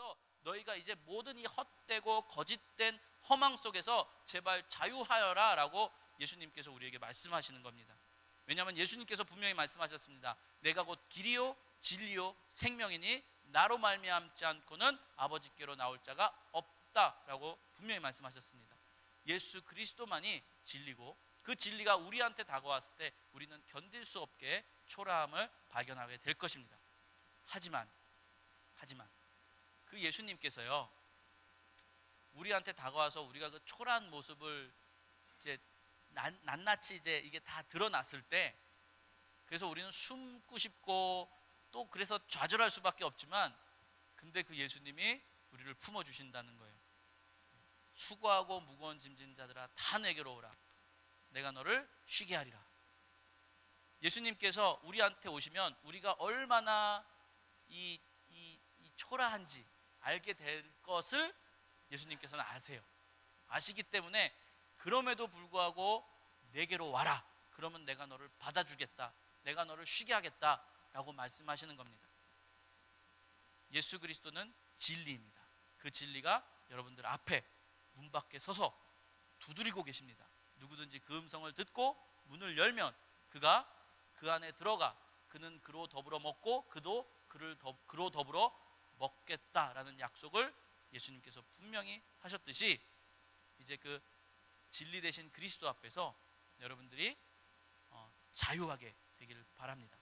통해서 너희가 이제 모든 이 헛되고 거짓된 허망 속에서 제발 자유하여라라고 예수님께서 우리에게 말씀하시는 겁니다. 왜냐하면 예수님께서 분명히 말씀하셨습니다. 내가 곧 길이요 진리요 생명이니 나로 말미암지 않고는 아버지께로 나올 자가 없다라고 분명히 말씀하셨습니다. 예수 그리스도만이 진리고 그 진리가 우리한테 다가왔을 때 우리는 견딜 수 없게 초라함을 발견하게 될 것입니다. 하지만 하지만 그 예수님께서요 우리한테 다가와서 우리가 그 초라한 모습을 이제 낱- 낱낱이 이제 이게 다 드러났을 때 그래서 우리는 숨고 싶고 또 그래서 좌절할 수밖에 없지만 근데 그 예수님이 우리를 품어 주신다는 거예요. 수고하고 무거운 짐진 자들아 다 내게로 오라. 내가 너를 쉬게 하리라. 예수님께서 우리한테 오시면 우리가 얼마나 이, 이, 이 초라한지 알게 될 것을 예수님께서는 아세요. 아시기 때문에 그럼에도 불구하고 내게로 와라. 그러면 내가 너를 받아주겠다. 내가 너를 쉬게 하겠다. 라고 말씀하시는 겁니다. 예수 그리스도는 진리입니다. 그 진리가 여러분들 앞에 문 밖에 서서 두드리고 계십니다. 누구든지 그 음성을 듣고 문을 열면 그가 그 안에 들어가 그는 그로 더불어 먹고 그도 그를 더, 그로 더불어 먹겠다라는 약속을 예수님께서 분명히 하셨듯이 이제 그 진리 대신 그리스도 앞에서 여러분들이 어, 자유하게 되기를 바랍니다.